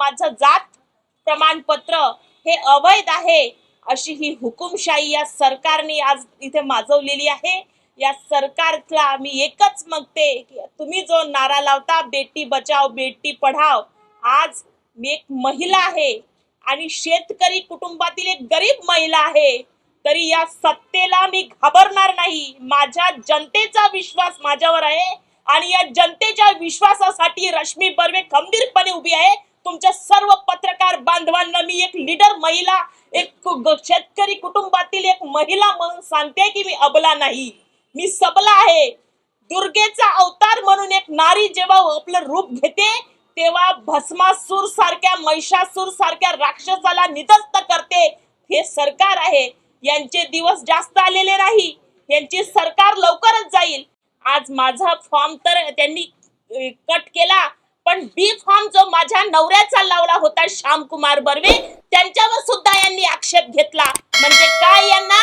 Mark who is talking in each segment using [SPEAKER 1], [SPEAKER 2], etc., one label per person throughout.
[SPEAKER 1] माझं जात प्रमाणपत्र हे अवैध आहे अशी ही हुकुमशाही या सरकारने आज इथे माजवलेली आहे. या सरकारला मी एकच मागते की तुम्ही जो नारा लावता बेटी बचाव बेटी पढाव आज मी एक महिला आहे आणि शेतकरी कुटुंबातील एक गरीब महिला आहे. तरी या सत्तेला मी घाबरणार नाही. माझ्या जनतेचा विश्वास माझ्यावर आहे आणि या जनतेच्या विश्वासासाठी रश्मी बर्वे खंबीरपणे उभी आहे. एक लीडर महिला एक शेतकरी कुटुंबातील एक महिला म्हणून सांगते की मी अबला नाही. मी सबला आहे. दुर्गेचा अवतार म्हणून एक नारी जेव्हा आपलं रूप घेते तेव्हा भस्मासूर सारख्या महिषासूर सारख्या राक्षसाला निदस्त करते. हे सरकार आहे. यांचे दिवस जास्त आलेले नाही. यांची सरकार लवकरच जाईल. आज माझा फॉर्म तर त्यांनी कट केला. पण बी फॉर्म जो माझ्या नवऱ्याचा लावला होता श्यामकुमार बर्वे त्यांच्यावर सुद्धा यांनी आक्षेप घेतला. म्हणजे काय यांना?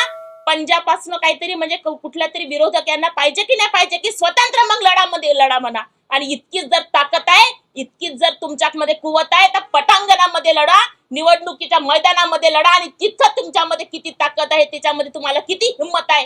[SPEAKER 1] पंजाबपासून काहीतरी म्हणजे कुठल्या तरी विरोधक यांना पाहिजे की नाही पाहिजे की स्वतंत्र मग लढामध्ये लढा म्हणा. आणि इतकीच जर ताकद आहे इतकीच जर तुमच्यामध्ये कुवत आहे तर पटांगणामध्ये लढा निवडणुकीच्या मैदानामध्ये लढा आणि तिथं तुमच्यामध्ये किती ताकद आहे त्याच्यामध्ये तुम्हाला किती हिंमत आहे